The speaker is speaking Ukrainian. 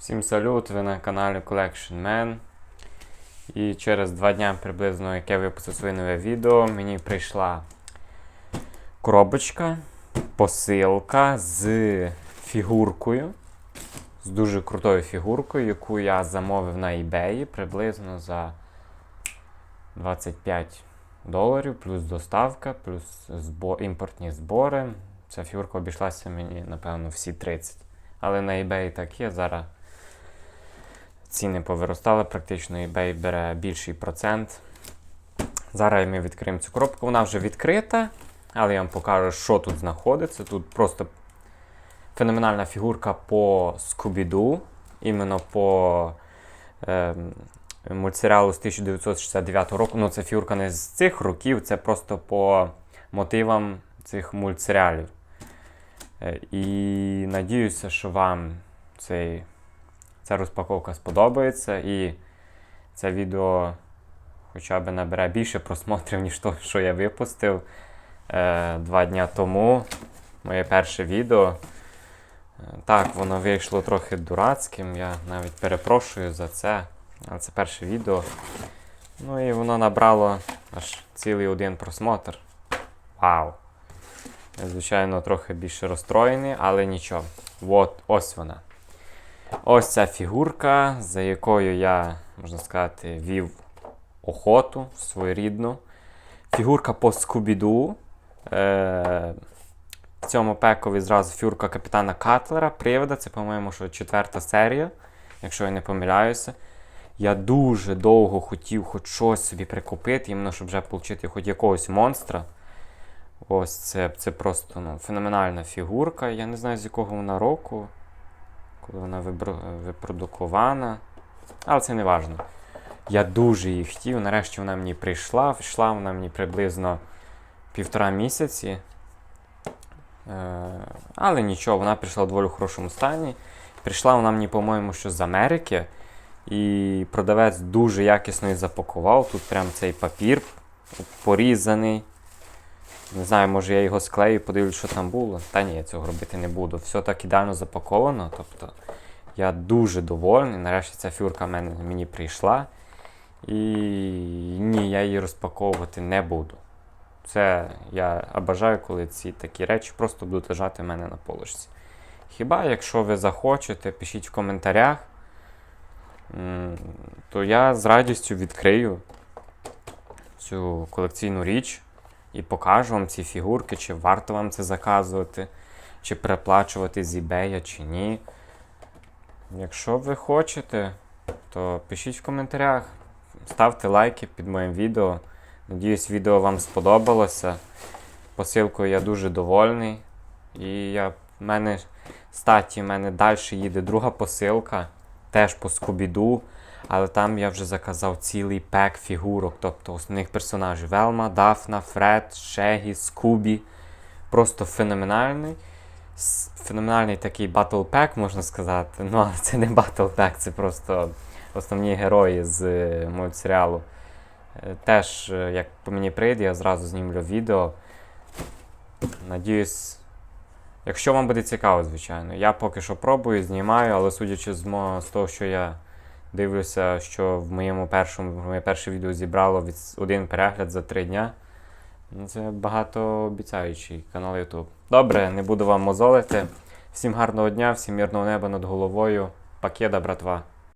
Всім салют, ви на каналі Collection Man. І через два дня приблизно, як я випустив своє нове відео, мені прийшла коробочка, посилка з фігуркою. З дуже крутою фігуркою, яку я замовив на eBay приблизно за 25 доларів, плюс доставка, плюс збо... імпортні збори. Ця фігурка обійшлася мені, напевно, всі 30. Але на eBay так є. Зараз ціни повиростали, практично eBay бере більший процент. Зараз ми відкриємо цю коробку. Вона вже відкрита, але я вам покажу, що тут знаходиться. Тут просто феноменальна фігурка по Скубіду, іменно по е, мультсеріалу з 1969 року. Ну, це фігурка не з цих років, це просто по мотивам цих мультсеріалів. Е, і надіюся, що вам цей, ця розпаковка сподобається і це відео хоча б набере більше просмотрів, ніж то, що я випустив е, два дня тому. Моє перше відео. Е, Так, воно вийшло трохи дурацьким, я навіть перепрошую за це. Але це перше відео. Ну і воно набрало аж цілий один просмотр. Вау! Я, звичайно, трохи більше розстроєний, але нічого. От, ось вона. Ось ця фігурка, за якою я, можна сказати, вів охоту своєрідну. Фігурка по Скубіду. Е- в цьому пекові зразу фігурка капітана Катлера, привода. Це, по-моєму, що четверта серія, якщо я не помиляюся. Я дуже довго хотів хоч щось собі прикупити, іменно щоб вже отримати хоч якогось монстра. Ось це, це просто ну, феноменальна фігурка. Я не знаю, з якого вона року, коли вона випродукована. Але це не важливо. Я дуже її хотів. Нарешті вона мені прийшла. Йшла вона мені приблизно півтора місяці. Е, але нічого, вона прийшла в доволі хорошому стані. Прийшла вона мені, по-моєму, що з Америки. І продавець дуже якісно її запакував. Тут прям цей папір порізаний. Не знаю, може я його склею, подивлюсь, що там було. Та ні, я цього робити не буду. Все так ідеально запаковано. Тобто я дуже довольний. Нарешті ця фюрка мені прийшла. І ні, я її розпаковувати не буду. Це я бажаю, коли ці такі речі просто будуть лежати в мене на полочці. Хіба якщо ви захочете, пишіть в коментарях, то я з радістю відкрию цю колекційну річ і покажу вам ці фігурки, чи варто вам це заказувати, чи переплачувати з eBay, чи ні. Якщо ви хочете, то пишіть в коментарях, ставте лайки під моїм відео. Надіюсь, відео вам сподобалося. Посилкою я дуже довольний. І я, в мене статі, в мене далі їде друга посилка, теж по Скубіду. Але там я вже заказав цілий пек фігурок, тобто основних персонажів Велма, Дафна, Фред, Шегі, Скубі. Просто феноменальний. Феноменальний такий Pack, можна сказати. Ну, але це не Pack, це просто основні герої з е, мультсеріалу. Е, Теж, е, як по мені прийде, я зразу знімлю відео. Надіюсь, якщо вам буде цікаво, звичайно. Я поки що пробую, знімаю, але судячи з, з того, що я дивлюся, що в моєму першому моє перше відео зібрало від один перегляд за три дня. Ну, Це багатообіцяючий канал YouTube. Добре, не буду вам мозолити. Всім гарного дня, всім мирного неба над головою. Пакеда, братва.